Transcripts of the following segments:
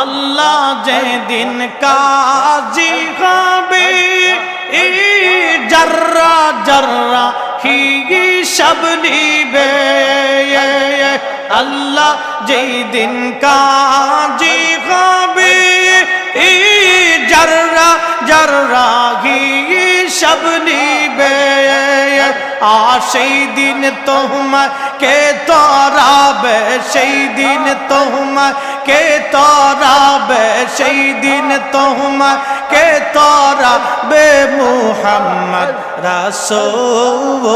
আল্লাহ যেদিন কাজী হবে জর্রা জর্রা হি সব নিবে। আল্লাহ যেদিন কাজী হবে জর্রা জর্রা হি সব নিবে। আর সেই দিন তোমার কে তরাবে? সেই দিন তোমার কে তরাবে? সেই দিন তোমার কে তরাবে? মুহাম্মদ রাসূল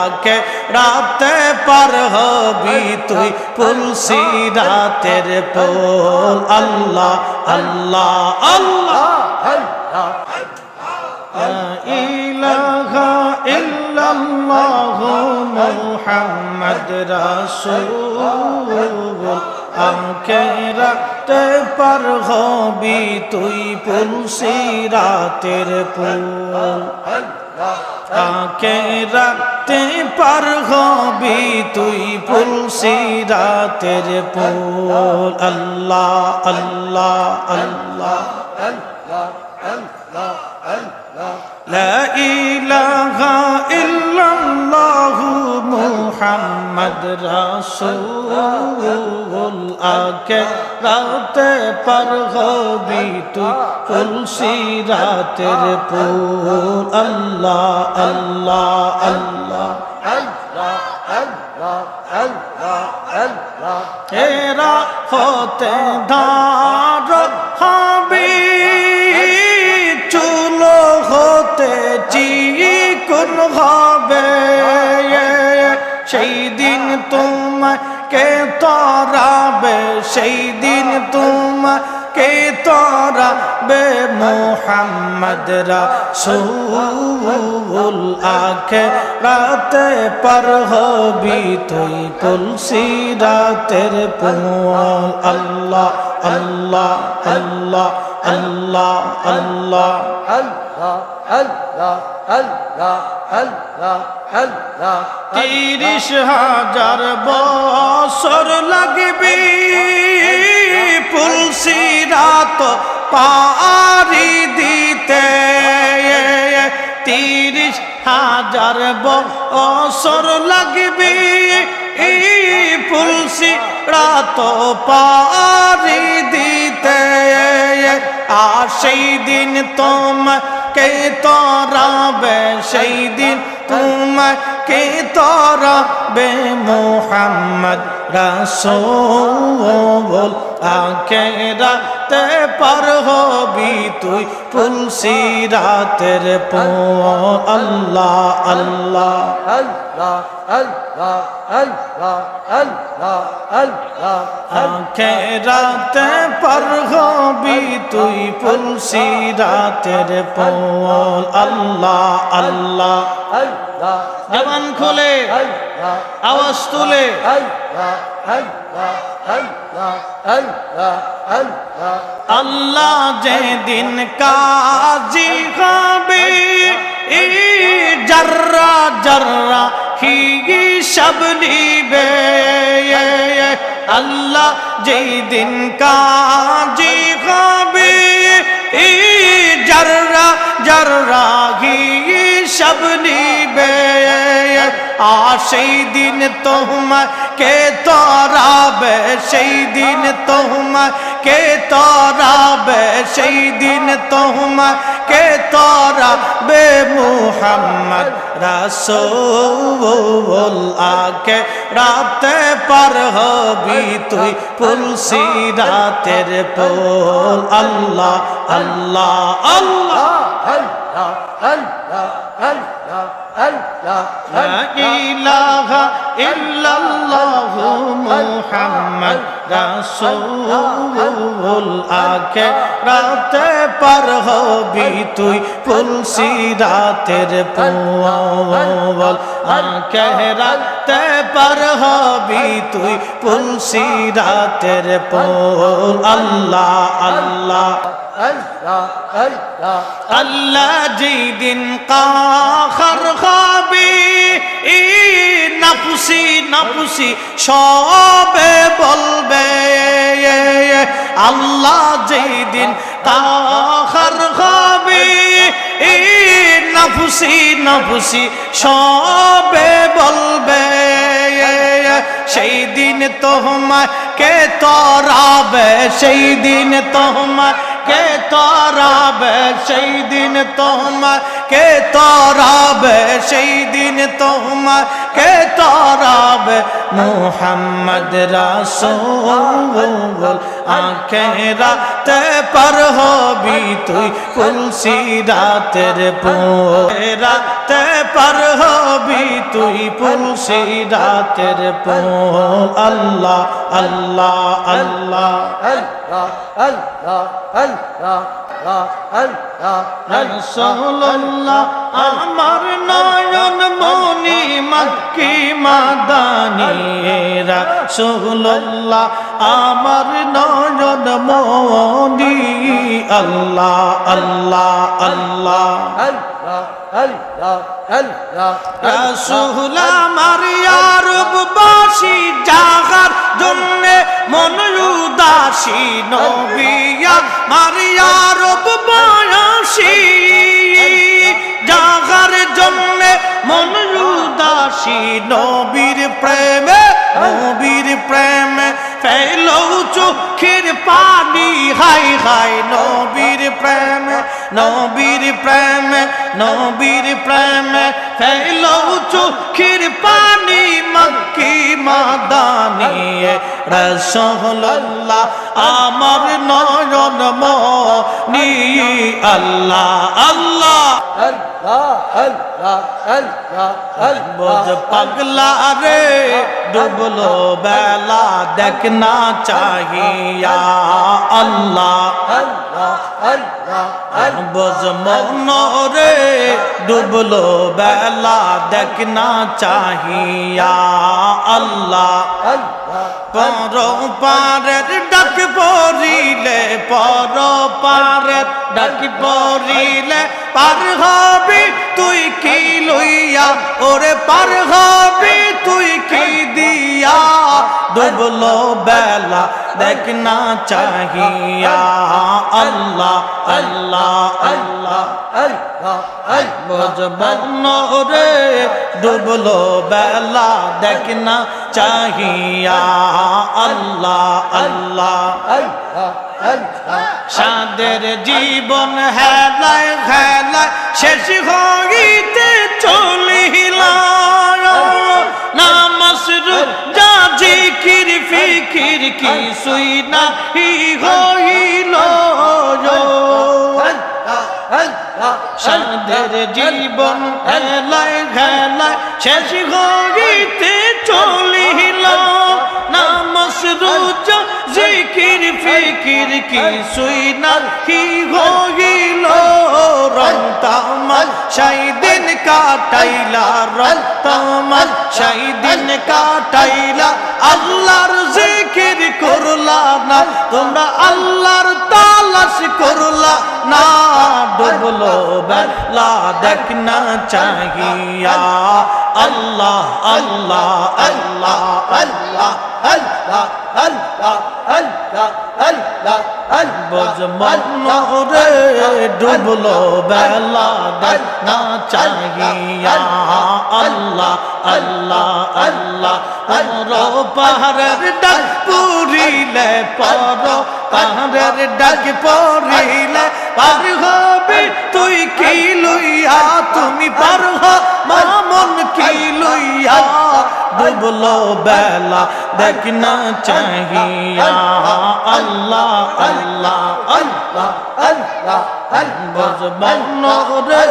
আকে রাতে পার হবি তুই পুলসি রাতের পোল আল্লাহ আল্লাহ আল্লাহ। ইলাহা ইল্লাল্লাহ মুহাম্মদ রাসূল আমকে রাতে পার হবি তুই পুলসি রাতের পুল আকে রাতে পার হবি তুই পুলসি রাতের পুল আল্লাহ আল্লাহ আল্লাহ لا إله إلا আহমদ রাসূল আকে রাতে পর হবি তু তুলসি রাতের পুর আল্লাহ আল্লাহ আল্লাহ। এরা হতে ধার হবি, চুলো হতে চিকুন হবে। সেই দিন তোমাকে তরাবে, সেই দিন তোমাকে তরাবে মোহাম্মদ রাসূল। আখে রাতে পার হবি তুই তুলসি রাতের পুল আল্লাহ। আল্লাহ আল্লাহ আল্লাহ আল্লাহ। তিরিশ হাজার বছর লাগবে। পুলসি রাত পারি দিতে। তিরিশ হাজার বছর লাগবে। এই পুলসি রাত পারি সেই দিন তোমাকে তরাবে, সেই দিন তোমাকে তরাবে মোহাম্মদ রাসূল আকে রাতে পার হবি তুই তুলসি রাতের পো আল্লাহ আল্লাহ। আখে রাতে পার হবি তুই তুলসি রাতের পোল। আল্লাহ আল্লাহ। জবান খুলে, আওয়াজ তুলে। আল্লাহ যেদিন কাজী হবে ই জর্রা জর্রা হি সব নিবে। আল্লাহ যেদিন কাজে হবে ই জর্রা জর্রা হি সব নিবে। আর সেই দিন তোমাকে তরাবে, সেই দিন তোমাকে তরাবে, সেই দিন তোমাকে তরাবে মুহাম্মদ রসোল আকে রাতে পার হবি তুই পুলসি রাতের পোল আল্লাহ আল্লাহ আল্লাহ। আল্লাহ আল্লাহ আল্লাহ আল্লাহ। ইলাহা ইল্লাল্লাহ মুহাম্মদ রাসূল আখে রাতে পার হবি তুই তুলসি রাতের পুয়াল আখে রাতে পার হবি তুই তুলসি রাতের পোল আল্লাহ আল্লাহ আল্লাহ আল্লাহ যেদিন কাখর খাব ই নাপুসি নাপুসি সবে বলবে, আল্লাহ যেই দিন তাহার হবে নাফুসি নাফুসি, সবে বলবে সেই দিন তোমার কে তরাবে সেই দিন তোমার কে তরাবে সেই দিন তোমার। কে তরাবে সেই দিন তোমার। কে তরাবে মোহাম্মদ রাসূল আখেরাতে পার হবি তুই তুলসি রাতের রাতে পার হবি তুই তুলসি রাতের পো আল্লাহ আল্লাহ আল্লাহ। রসুল্লাহ আমার নয়ন মনি মক্কি মাদানি। রসুল্লাহ আমার নয়ন মনি আল্লাহ আল্লাহ আল্লাহ। রসুল আমার ইয়ারব বাসি জাগার নবীর প্রেমে চোখের পানি, হাই হাই, নবীর প্রেম নবীর প্রেম নবীর প্রেম। ফেলো চোখের পানি মক্কি মাদানি রসল্লাহ আমার নয়ন মনি, আল্লাহ আল্লাহ। পাগলা রে, ডুবলো বেলা দেখনা চাহিয়া, আল্লাহ। বোঝ মন রে, ডুবলো বেলা দেখনা চাহিয়া, আল্লাহ। পর পারের ডাক পড়িলে পর পারের ডাক পড়িলে পার হবি তুই কি লইয়া? ওরে পার হবি তুই কি দিয়া? ডুবলো বেলা দেখ না চাহিয়া। আল্লাহ আল্লাহ আল্লাহ বজবন রে ডুবলো বেলা দেখ না চাহিয়া। আল্লাহ আল্লাহ সাদের জীবন হেলায় হেলায় শেষ হইতে ফিকির ফিকির কিছুই নাহি হইল সাদের জীবন খেলায় খেলায় শেষ হইতে জিকির ফিকির কি সুই না কি হইল রক্তামাল সেই দিন কাটাইলা রক্তামাল সেই দিন কাটাইলা। আল্লাহর জিকির করলা না, তোমরা আল্লাহর তালাশ করলা না। ডুবলো বেলা দেখ না চাহিয়া। আল্লাহ আল্লাহ আল্লাহ আল্লাহ আল্লাহ। ডুবলো বেলা না চাহিয়া। আল্লাহ আল্লাহ আল্লাহ পাহাড়ের ডাক পুরিলে পর, পাহাড়ের ডাক পরিলে পার। হবে তুই কি লইয়া? তুমি পার হ, মামন কি লইয়া? ডুবলো বেলা দেখনা চাহিয়া। আল্লাহ আল্লাহ আল্লাহ আল্লাহ বজবন্ন রে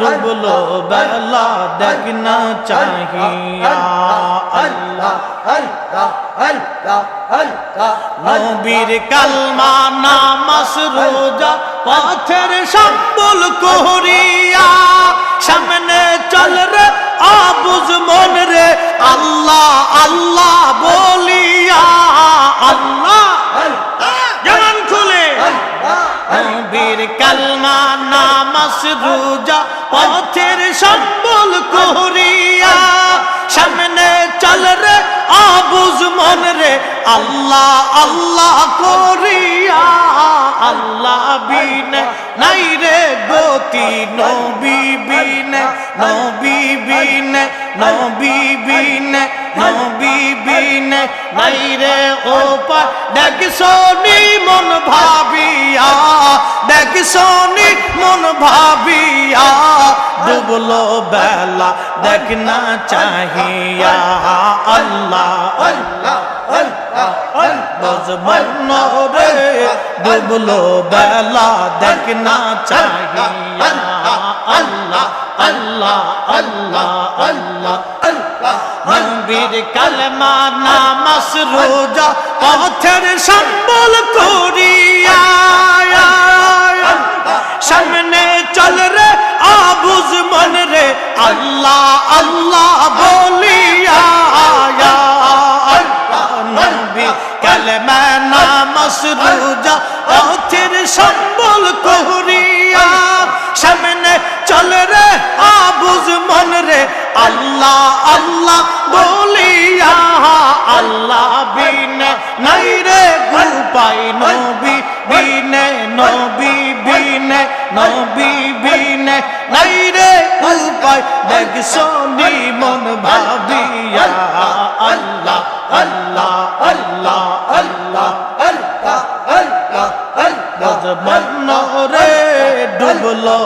ডুবলো, বেলা দেখনা চাহিয়া। আল্লাহ আল্লাহ আল্লাহ আল্লাহ নবীর কালমা নামাস রোজা, পথের সম্বল কোহরিয়া, সামনে আবুজ মন রে আল্লাহ আল্লাহ বলিয়া আল্লাহ। জানান খুলে। নবীর কালমা নামাস রোজা পথের সম্বল করিয়া সামনে চল রে আবুজ মন রে আল্লাহ আল্লাহ করিয়া। আল্লাহ বিনে নাই রে গতি নবী। বিনে নবী বিনে নবী বিনে নবী বিনে নাই রে ওপর দেখ সোনি মন ভাবিয়া দেখ সোনি মন ভাবিয়া ডুবলো বেলা দেখ না চাহিয়া আল্লাহ আল্লাহ বজবন রে ডুবলো বেলা দেখ না চাহিয়া আল্লাহ আল্লাহ আল্লাহ আল্লাহ নবীর কালমা নামাস রোজা পথের সম্বল করিয়া সামনে চল রে, আবুজ মন রে, আল্লাহ আল্লাহ বলিয়া নবী কালমা নামাস রোজা পথের সম্বল করিয়া আবুজ মন রে আল্লাহ আল্লাহ বলিয়া আল্লাহ বিনে নাই রে গুপাই নবী বিনে নবী বিনে নবী বিনে নাই রে গুপাই দেখ সোনি মন ভাবিয়া আল্লাহ আল্লাহ আল্লাহ আল্লাহ বজবন রে ডুবলো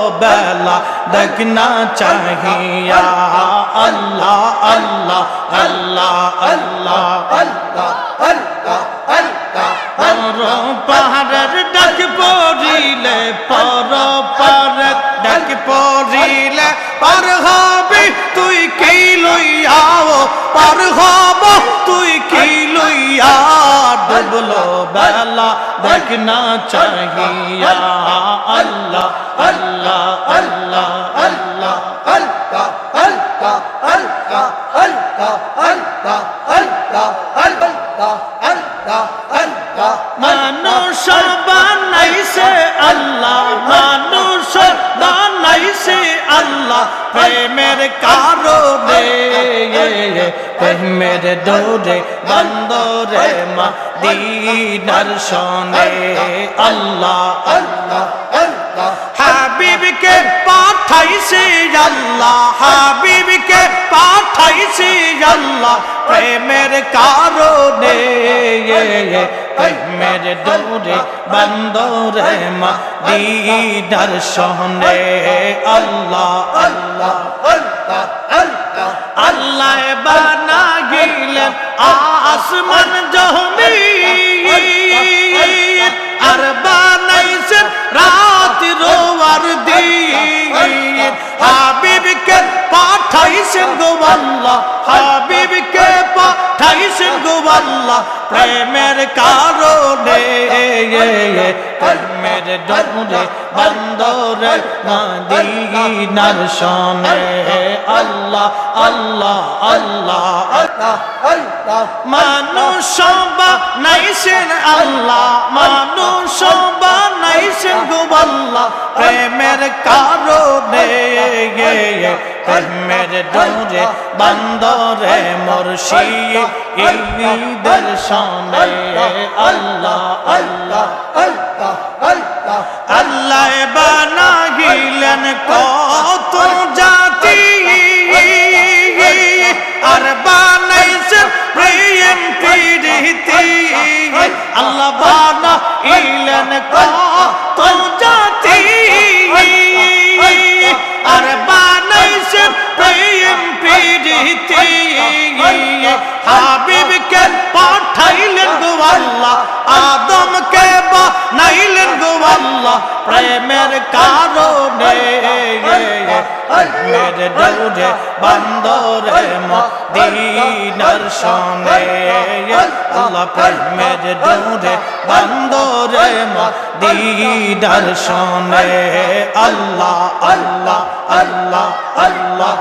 বেলা দেখনা চাহিয়া। আল্লাহ আল্লাহ আল্লাহ আল্লাহ পর পাহাড়ের ডাক পড়িলে পর পার ডাক পড়িলে, পার হবি তুই কি লইয়াও দেখ না চাহিয়া আল্লাহ আল্লাহ প্রেমের কারণে প্রেমের দৌড়ে বন্দরে মা দিনার শোনে। আল্লাহ আল্লাহ। হাবিবকে পাঠাইছে আল্লাহ, হাবিবকে পাঠাইছে আল্লাহ। প্রেমের কারণে, প্রেমের দৌড়ে বন্দরে মা দিদার সহনে আল্লাহ আল্লাহ আল্লাহ বানা গিলেন আসমান জহমি আর বানাইছেন রাত রোয়ার দিন। হাবিবকে পাঠাইছেন গো আল্লাহ, হাবিবকে পাঠাইছেন গো আল্লাহ, প্রেমের কারণে। প্রেমের ডরে বন্দরে মদিনার শোনে আল্লাহ আল্লাহ আল্লাহ। মানুষ বানাইছেন আল্লাহ। মানুষ বানাইছেন গো প্রেমের কারণে প্রেমের ডোরে বন্দরে মুর্শিদ ঈদের শোনে আল্লাহ আল্লাহ আল্লাহ বানাইলেন কত ইলেন কত জাতি আর বানাইছে প্রেম প্রীতি হাবিবকে পাঠাইলেন গো আল্লাহ, আদমকে বানাইলেন গো আল্লাহ, প্রেমের কারণে। মেরে দৌড়ে বন্দরে মদিনার শোনে আল্লাহ প্রেমের দৌড়ে বন্দরে মদিনার শোনে আল্লাহ আল্লাহ আল্লাহ আল্লাহ।